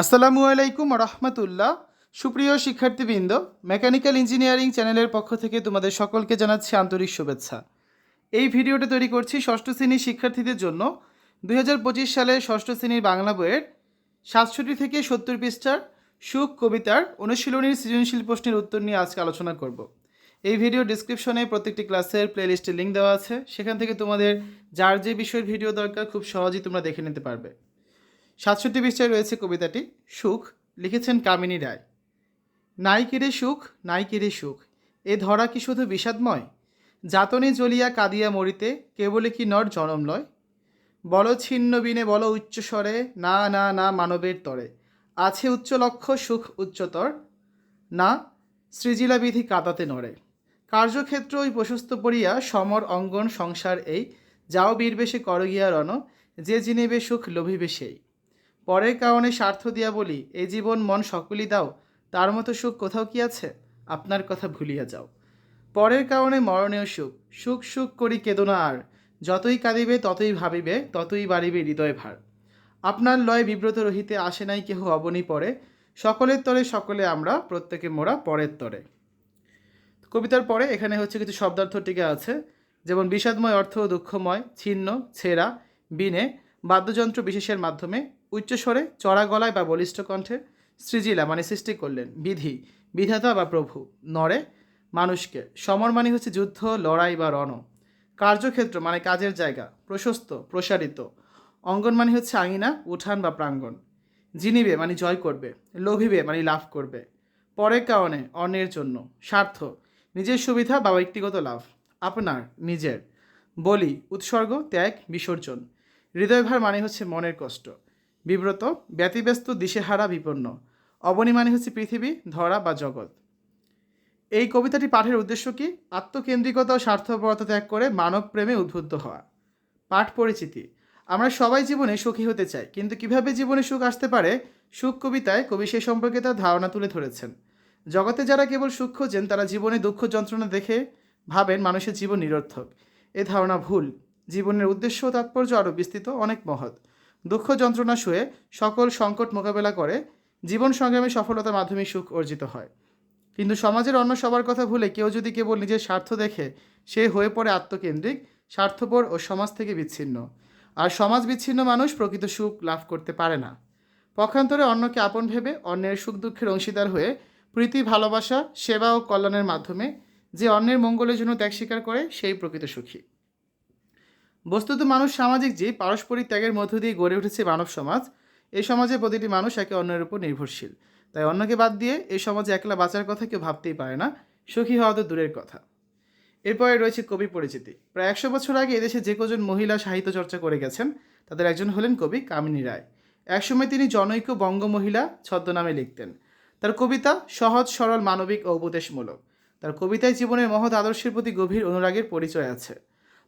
আসসালামু আলাইকুম রহমতুল্লাহ। সুপ্রিয় শিক্ষার্থীবৃন্দ, মেকানিক্যাল ইঞ্জিনিয়ারিং চ্যানেলের পক্ষ থেকে তোমাদের সকলকে জানাচ্ছি আন্তরিক শুভেচ্ছা। এই ভিডিওটা তৈরি করছি ষষ্ঠ শ্রেণির শিক্ষার্থীদের জন্য। দু হাজার পঁচিশ সালের ষষ্ঠ শ্রেণির বাংলা বইয়ের সাতষট্টি থেকে সত্তর পৃষ্ঠার সুখ কবিতার অনুশীলনীর সৃজনশীল প্রশ্নের উত্তর নিয়ে আজকে আলোচনা করব। এই ভিডিও ডিসক্রিপশনে প্রত্যেকটি ক্লাসের প্লেলিস্টের লিঙ্ক দেওয়া আছে। সেখান থেকে তোমাদের যার যে বিষয়ের ভিডিও দরকার, খুব সহজেই তোমরা দেখে নিতে পারবে। সাতষট্টি পৃষ্ঠায় রয়েছে কবিতাটি, সুখ, লিখেছেন কামিনী রায়। নাই কিরে সুখ, নাই কিরে সুখ, এ ধরা কি শুধু বিষাদময়? যাতনে জ্বলিয়া কাঁদিয়া মরিতে কেবলে কি নর জনম লয়? বল ছিন্ন বিনে, বল উচ্চস্বরে না না না মানবের তরে, আছে উচ্চ লক্ষ্য, সুখ উচ্চতর, না সৃজিলা বিধি কাদাতে নড়ে। কার্যক্ষেত্র ওই প্রশস্ত পড়িয়া সমর অঙ্গন সংসার এই, যাও বীরবেশে কর গিয়া রণ, যে জিনিবে সুখ লোভিবে সেই। পরের কারণে স্বার্থ দিয়া বলি, এ জীবন মন সকলই দাও, তার মতো সুখ কোথাও কি আছে? আপনার কথা ভুলিয়া যাও। পরের কারণে মরণীয় সুখ সুখ সুখ করি কেদনা আর, যতই কাঁদিবে ততই ভাবিবে, ততই বাড়িবে হৃদয় ভার। আপনার লয় বিব্রত রহিতে আসে নাই কেহ অবনী পরে, সকলের তরে সকলে আমরা, প্রত্যেকে মোরা পরের তরে। কবিতার পরে এখানে হচ্ছে কিছু শব্দার্থ টিকে আছে, যেমন বিষাদময় অর্থ দুঃখময়, ছিন্ন, ছেঁড়া, বিনে, বাদ্যযন্ত্র বিশেষের মাধ্যমে উচ্চস্বরে চড়া গলায় বা বলিষ্ঠ কণ্ঠে সৃজিলা মানে সৃষ্টি করলেন, বিধি, বিধাতা বা প্রভু নরে মানুষকে। সমর মানে হচ্ছে যুদ্ধ, লড়াই বা রণ। কার্যক্ষেত্র মানে কাজের জায়গা, প্রশস্ত, প্রসারিত। অঙ্গন মানে হচ্ছে আঙিনা, উঠান বা প্রাঙ্গণ। জিনিবে মানে জয় করবে, লোভিবে মানে লাভ করবে। পরের কারণে অন্যের জন্য, স্বার্থ, নিজের সুবিধা বা ব্যক্তিগত লাভ, আপনার, নিজের। বলি, উৎসর্গ, ত্যাগ, বিসর্জন। হৃদয়ভার মানে হচ্ছে মনের কষ্ট। বিব্রত, ব্যতিব্যস্ত, দিশেহারা, বিপন্ন। অবনী মানে হচ্ছে পৃথিবী, ধরা বা জগৎ। এই কবিতাটি পাঠের উদ্দেশ্য কি? আত্মকেন্দ্রিকতা ও স্বার্থপরতা ত্যাগ করে মানব প্রেমে উদ্বুদ্ধ হওয়া। পাঠ পরিচিতি। আমরা সবাই জীবনে সুখী হতে চাই, কিন্তু কীভাবে জীবনে সুখ আসতে পারে? সুখ কবিতায় কবি সে সম্পর্কে তার ধারণা তুলে ধরেছেন। জগতে যারা কেবল সুখ খোঁজেন, তারা জীবনে দুঃখ যন্ত্রণা দেখে ভাবেন মানুষের জীবন নিরর্থক। এ ধারণা ভুল। জীবনের উদ্দেশ্য তাৎপর্য আরও বিস্তৃত, অনেক মহৎ। দুঃখ যন্ত্রণা শুয়ে সকল সংকট মোকাবেলা করে জীবন সংগ্রামে সফলতার মাধ্যমে সুখ অর্জিত হয়। কিন্তু সমাজের অন্য সবার কথা ভুলে কেউ যদি কেবল নিজের স্বার্থ দেখে সে হয়ে পড়ে আত্মকেন্দ্রিক, স্বার্থপর ও সমাজ থেকে বিচ্ছিন্ন। আর সমাজ বিচ্ছিন্ন মানুষ প্রকৃত সুখ লাভ করতে পারে না। পক্ষান্তরে অন্যকে আপন ভেবে অন্যের সুখ দুঃখের অংশীদার হয়ে প্রীতি, ভালোবাসা, সেবা ও কল্যাণের মাধ্যমে যে অন্যের মঙ্গলের জন্য ত্যাগ স্বীকার করে, সেই প্রকৃত সুখী। বস্তুত মানুষ সামাজিক জীব, পারস্পরিক ত্যাগের মধ্য দিয়ে গড়ে উঠেছে মানব সমাজ। এই সমাজে প্রতিটি মানুষ একে অন্যের উপর নির্ভরশীল। তাই অন্যকে বাদ দিয়ে এই সমাজে একলা বাঁচার কথা কেউ ভাবতেই পারে না, সুখী হওয়া তো দূরের কথা। এরপরে রয়েছে কবি পরিচিতি। প্রায় একশো বছর আগে এদেশে যে কজন মহিলা সাহিত্য চর্চা করে গেছেন, তাদের একজন হলেন কবি কামিনী রায়। একসময় তিনি জনৈক বঙ্গ মহিলা ছদ্মনামে লিখতেন। তার কবিতা সহজ, সরল, মানবিক ও উপদেশমূলক। তার কবিতায় জীবনের মহৎ আদর্শের প্রতি গভীর অনুরাগের পরিচয় আছে।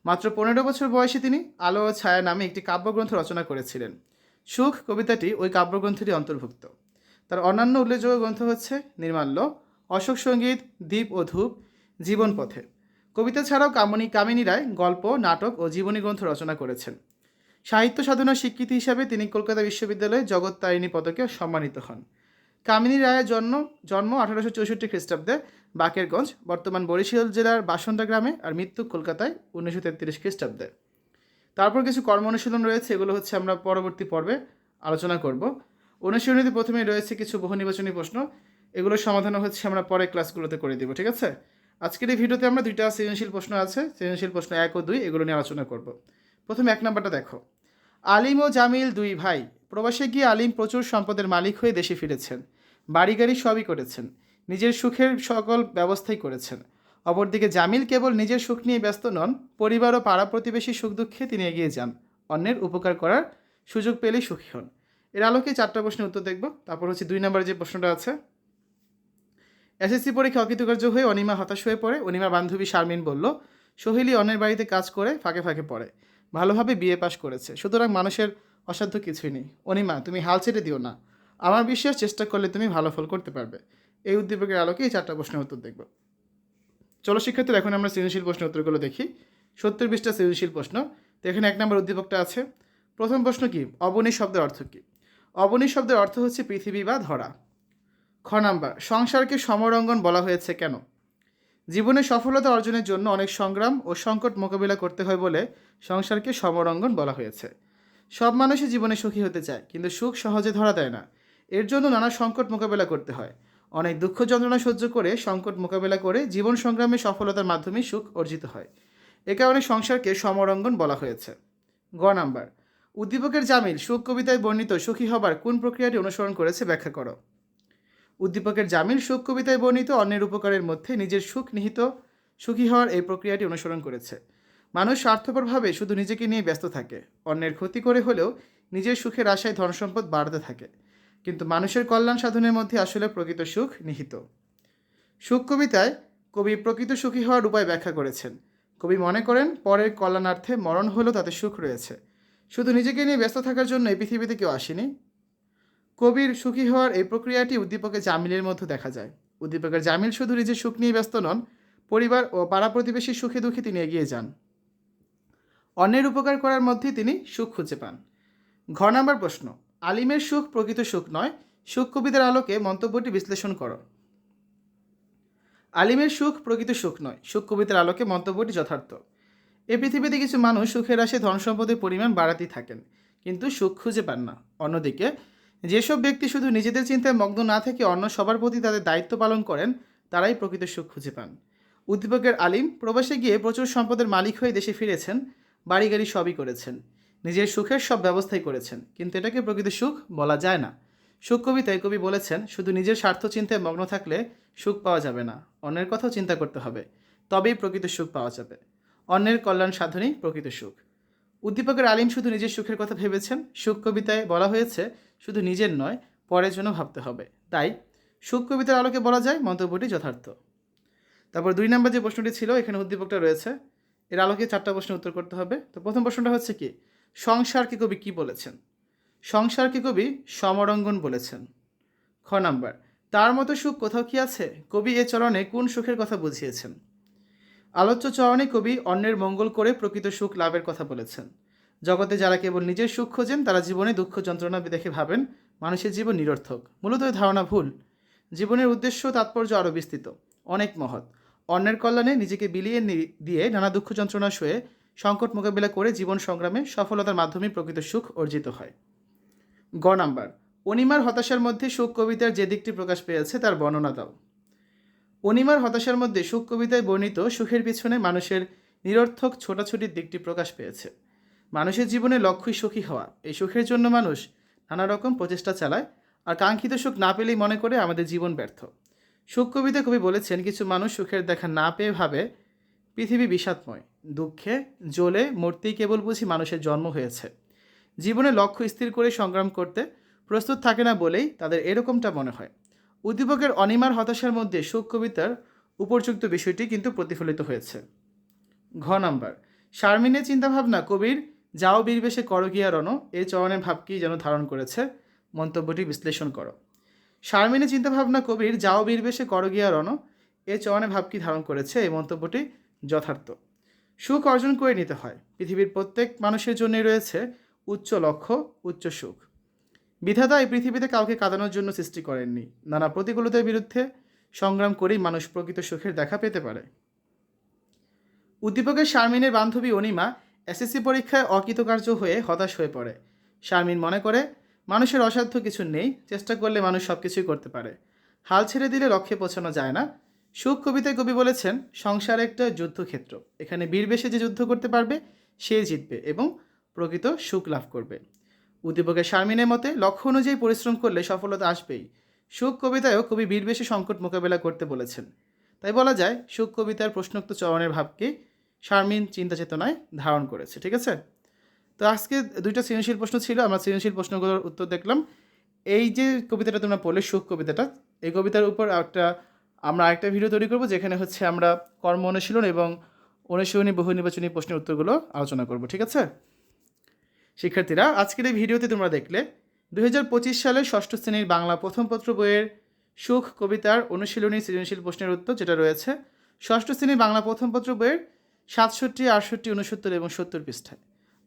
মাত্র পনেরো বছর বয়সে তিনি আলো ও ছায়া নামে একটি কাব্যগ্রন্থ রচনা করেছিলেন। সুখ কবিতাটি ওই কাব্যগ্রন্থেরই অন্তর্ভুক্ত। তার অন্যান্য উল্লেখযোগ্য গ্রন্থ হচ্ছে নির্মাল্য, অশোক সংগীত, দ্বীপ ও ধূপ, জীবন পথে। কবিতা ছাড়াও কামনী কামিনী রায় গল্প, নাটক ও জীবনী গ্রন্থ রচনা করেছেন। সাহিত্য সাধনার স্বীকৃতি হিসাবে তিনি কলকাতা বিশ্ববিদ্যালয়ে জগৎ তারিণী পদকে সম্মানিত হন। কামিনী রায়ের জন্ম জন্ম আঠারোশো চৌষট্টি খ্রিস্টাব্দে বাকেরগঞ্জ, বর্তমান বরিশাল জেলার বাসন্ডা গ্রামে আর মৃত্যু কলকাতায় উনিশশো তেত্রিশ খ্রিস্টাব্দে। তারপর কিছু কর্ম অনুশীলন রয়েছে, এগুলো হচ্ছে আমরা পরবর্তী পর্বে আলোচনা করব। অনুশীলনীতে প্রথমেই রয়েছে কিছু বহু নির্বাচনী প্রশ্ন, এগুলোর সমাধান হচ্ছে আমরা পরে ক্লাসগুলোতে করে দেবো, ঠিক আছে? আজকের এই ভিডিওতে আমরা দুইটা সৃজনশীল প্রশ্ন আছে, সৃজনশীল প্রশ্ন এক ও দুই, এগুলো নিয়ে আলোচনা করব। প্রথমে এক নাম্বারটা দেখো। আলিম ও জামিল দুই ভাই প্রবাসে গিয়ে আলিম প্রচুর সম্পদের মালিক হয়ে দেশে ফিরেছেন। বাড়ি গাড়ি সবই করেছেন। নিজের সুখের সকল ব্যবস্থাই করেছেন। অপরদিকে জামিল কেবল নিজের সুখ নিয়ে ব্যস্ত নন, পরিবার ও পাড়া প্রতিবেশী সুখ দুঃখে তিনি এগিয়ে যান। অন্যের উপকার করার সুযোগ পেলেই সুখী হন। এর আলোকে চারটা প্রশ্নের উত্তর দেখব। তারপর হচ্ছে দুই নম্বরে যে প্রশ্নটা আছে, এসএসসি পরীক্ষা অকৃতকার্য হয়ে অনিমা হতাশ হয়ে পড়ে। অনিমা বান্ধবী শারমিন বলল সোহেলি অন্যের বাড়িতে কাজ করে ফাঁকে ফাঁকে পড়ে। ভালোভাবে বিয়ে পাশ করেছে। সুতরাং মানুষের অসাধ্য কিছুই নেই। অনিমা, তুমি হাল ছেড়ে দিও না। আমার বিশ্বাস, চেষ্টা করলে তুমি ভালো ফল করতে পারবে। এই উদ্দীপকের আলোকে এই চারটা প্রশ্নের উত্তর দেখব। চলো শিক্ষার্থী এখন আমরা সৃজনশীল প্রশ্নের উত্তরগুলো দেখি। সত্তর বিশটা সৃজনশীল প্রশ্ন। তো এখানে এক নম্বর উদ্দীপকটা আছে। প্রথম প্রশ্ন কি? অবনী শব্দের অর্থ কী? অবনী শব্দের অর্থ হচ্ছে পৃথিবী বা ধরা। খ নাম্বার, সংসারকে সমরঙ্গন বলা হয়েছে কেন? জীবনে সফলতা অর্জনের জন্য অনেক সংগ্রাম ও সংকট মোকাবিলা করতে হয় বলে সংসারকে সমরঙ্গন বলা হয়েছে। সব মানুষই জীবনে সুখী হতে চায়, কিন্তু সুখ সহজে ধরা দেয় না। এর জন্য নানা সংকট মোকাবেলা করতে হয়। অনেক দুঃখ যন্ত্রণা সহ্য করে সংকট মোকাবেলা করে জীবন সংগ্রামে সফলতার মাধ্যমে সুখ অর্জিত হয়। এ কারণে সংসারকে সমরঙ্গন বলা হয়েছে। গ নাম্বার, উদ্দীপকের জামিল সুখ কবিতায় বর্ণিত সুখী হবার কোন প্রক্রিয়াটি অনুসরণ করেছে ব্যাখ্যা করো। উদ্দীপকের জামিল সুখ কবিতায় বর্ণিত অন্যের উপকারের মধ্যে নিজের সুখ নিহিত সুখী হওয়ার এই প্রক্রিয়াটি অনুসরণ করেছে। মানুষ স্বার্থপরভাবে শুধু নিজেকে নিয়ে ব্যস্ত থাকে। অন্যের ক্ষতি করে হলেও নিজের সুখের আশায় ধনসম্পদ বাড়তে থাকে। কিন্তু মানুষের কল্যাণ সাধনের মধ্যে আসলে প্রকৃত সুখ নিহিত। সুখ কবিতায় কবি প্রকৃত সুখী হওয়ার উপায় ব্যাখ্যা করেছেন। কবি মনে করেন, পরের কল্যাণার্থে মরণ হলেও তাতে সুখ রয়েছে। শুধু নিজেকে নিয়ে ব্যস্ত থাকার জন্য এই পৃথিবীতে কেউ আসেনি। কবির সুখী হওয়ার এই প্রক্রিয়াটি উদ্দীপকের জামিলের মধ্যে দেখা যায়। উদ্দীপকের জামিল শুধু নিজের সুখ নিয়ে ব্যস্ত নন, পরিবার ও পাড়া প্রতিবেশীর সুখে দুঃখে তিনি এগিয়ে যান। অন্যের উপকার করার মধ্যে তিনি সুখ খুঁজে পান। ঘ নাম্বার প্রশ্ন, আলিমের সুখ প্রকৃত সুখ নয়। সুখ কবিতার আলোকে মন্তব্যটি বিশ্লেষণ করো। আলিমের সুখ প্রকৃত সুখ নয়। সুখ কবিতার আলোকে মন্তব্যটি যথার্থ। এ পৃথিবীতে কিছু মানুষ সুখের আশে ধন সম্পদের পরিমাণ বাড়াতেই থাকেন, কিন্তু সুখ খুঁজে পান না। অন্যদিকে, যেসব ব্যক্তি শুধু নিজেদের চিন্তায় মগ্ন না থেকে অন্য সবার প্রতি তাদের দায়িত্ব পালন করেন, তারাই প্রকৃত সুখ খুঁজে পান। উদ্দীপকের আলিম প্রবাসে গিয়ে প্রচুর সম্পদের মালিক হয়ে দেশে ফিরেছেন বাড়ি গাড়ি সবই করেছেন। নিজের সুখের সব ব্যবস্থাই করেছেন। কিন্তু এটাকে প্রকৃত সুখ বলা যায় না। সুখ কবিতায় কবি বলেছেন, শুধু নিজের স্বার্থ চিন্তায় মগ্ন থাকলে সুখ পাওয়া যাবে না। অন্যের কথাও চিন্তা করতে হবে। তবেই প্রকৃত সুখ পাওয়া যাবে। অন্যের কল্যাণ সাধনই প্রকৃত সুখ। উদ্দীপকের আলিম শুধু নিজের সুখের কথা ভেবেছেন? সুখ কবিতায় বলা হয়েছে, শুধু নিজের নয়, পরের জন্য ভাবতে হবে। তাই সুখ কবিতার আলোকে বলা যায় মন্তব্যটি যথার্থ। তারপর দুই নম্বর যে প্রশ্নটি ছিল, এখানে উদ্দীপকটা রয়েছে এর আলোকে চারটা প্রশ্ন উত্তর করতে হবে। তো প্রথম প্রশ্নটা হচ্ছে কি? সংসারকে কবি কি বলেছেন? সংসারকে কবি সমরঙ্গন বলেছেন? খ নাম্বার, তার মতো সুখ কোথাও কি আছে? কবি এ চরণে কোন সুখের কথা বুঝিয়েছেন? আলোচ্য চরণে কবি অন্যের মঙ্গল করে প্রকৃত সুখ লাভের কথা বলেছেন। জগতে যারা কেবল নিজের সুখ খোঁজেন, তারা জীবনে দুঃখ যন্ত্রণা দেখে ভাবেন, মানুষের জীবন নিরর্থক। মূলত ধারণা ভুল। জীবনের উদ্দেশ্য, তাৎপর্য আরও বিস্তৃত। অনেক মহৎ। অন্যের কল্যাণে নিজেকে বিলিয়ে দিয়ে নানা দুঃখ যন্ত্রণা শুয়ে সংকট মোকাবিলা করে জীবন সংগ্রামে সফলতার মাধ্যমে প্রকৃত সুখ অর্জিত হয়। গ নাম্বার, অনিমার হতাশার মধ্যে সুখ কবিতার যে দিকটি প্রকাশ পেয়েছে তার বর্ণনা দাও। অনিমার হতাশার মধ্যে সুখ কবিতায় বর্ণিত সুখের পিছনে মানুষের নিরর্থক ছোটাছুটির দিকটি প্রকাশ পেয়েছে। মানুষের জীবনে লক্ষ্যই সুখী হওয়া, এই সুখের জন্য মানুষ নানা রকম প্রচেষ্টা চালায়, আর কাঙ্ক্ষিত সুখ না পেলেই মনে করে আমাদের জীবন ব্যর্থ। সুখ কবিতা কবি বলেছেন, কিছু মানুষ সুখের দেখা না পেয়ে ভাবে পৃথিবী বিষাদময়। দুঃখে জ্বলে মূর্তি কেবল বুঝি মানুষের জন্ম হয়েছে। জীবনে লক্ষ্য স্থির করে সংগ্রাম করতে প্রস্তুত থাকে না বলেই তাদের এরকমটা মনে হয়। উদ্দীপকের অনিমার হতাশার মধ্যে সুখ কবিতার উপযুক্ত বিষয়টি কিন্তু প্রতিফলিত হয়েছে। ঘ নাম্বার, শারমিনের চিন্তাভাবনা কবির যাও বীরবেশে কর গিয়া রণ এই চরণের ভাবকেই যেন ধারণ করেছে? মন্তব্যটি বিশ্লেষণ করো। শারমিনের চিন্তাভাবনা কবির যাও বীরবেশে কর গিয়া রণ। এ চরণে ভাবকি ধারণ করেছে? এই মন্তব্যটি যথার্থ। সুখ অর্জন করে নিতে হয়। পৃথিবীর প্রত্যেক মানুষের জন্যই রয়েছে উচ্চ লক্ষ্য, উচ্চ সুখ। বিধাতা এই পৃথিবীতে কাউকে কাঁদানোর জন্য সৃষ্টি করেননি। নানা প্রতিকূলতার বিরুদ্ধে সংগ্রাম করেই মানুষ প্রকৃত সুখের দেখা পেতে পারে। উদ্দীপকের শারমিনের বান্ধবী অনিমা এসএসসি পরীক্ষায় অকৃতকার্য হয়ে হতাশ হয়ে পড়ে। শারমিন মনে করে মানুষের অসাধ্য কিছু নেই, চেষ্টা করলে মানুষ সব কিছুই করতে পারে। হাল ছেড়ে দিলে লক্ষ্যে পৌঁছানো যায় না। সুখ কবিতায় কবি বলেছেন, সংসার একটা যুদ্ধক্ষেত্র। এখানে বীর বেশে যে যুদ্ধ করতে পারবে, সে জিতবে এবং প্রকৃত সুখ লাভ করবে। উদ্দীপকের শারমিনের মতে, লক্ষ্য অনুযায়ী পরিশ্রম করলে সফলতা আসবেই। সুখ কবিতায়ও কবি বীরবেশে সংকট মোকাবেলা করতে বলেছেন। তাই বলা যায়, সুখ কবিতার প্রশ্নোক্ত চরণের ভাবকে শারমিন চিন্তা চেতনায় ধারণ করেছে, ঠিক আছে? তো আজকে দুইটা সৃজনশীল প্রশ্ন ছিল, আমরা সৃজনশীল প্রশ্নগুলোর উত্তর দেখলাম। এই যে কবিতাটা তোমরা পড়লে, সুখ কবিতাটা, এই কবিতার উপর একটা আমরা আরেকটা ভিডিও তৈরি করব, যেখানে হচ্ছে আমরা কর্ম অনুশীলন এবং অনুশীলনী, বহু নির্বাচনী প্রশ্নের উত্তরগুলো আলোচনা করব, ঠিক আছে? শিক্ষার্থীরা, আজকের এই ভিডিওতে তোমরা দেখলে, দুই সালের ষষ্ঠ শ্রেণির বাংলা প্রথম পত্র বইয়ের সুখ কবিতার অনুশীলনী, সৃজনশীল প্রশ্নের উত্তর যেটা রয়েছে, ষষ্ঠ শ্রেণির বাংলা প্রথম পত্র বইয়ের সাতষট্টি, আটষট্টি উনসত্তর এবং সত্তর পৃষ্ঠায়।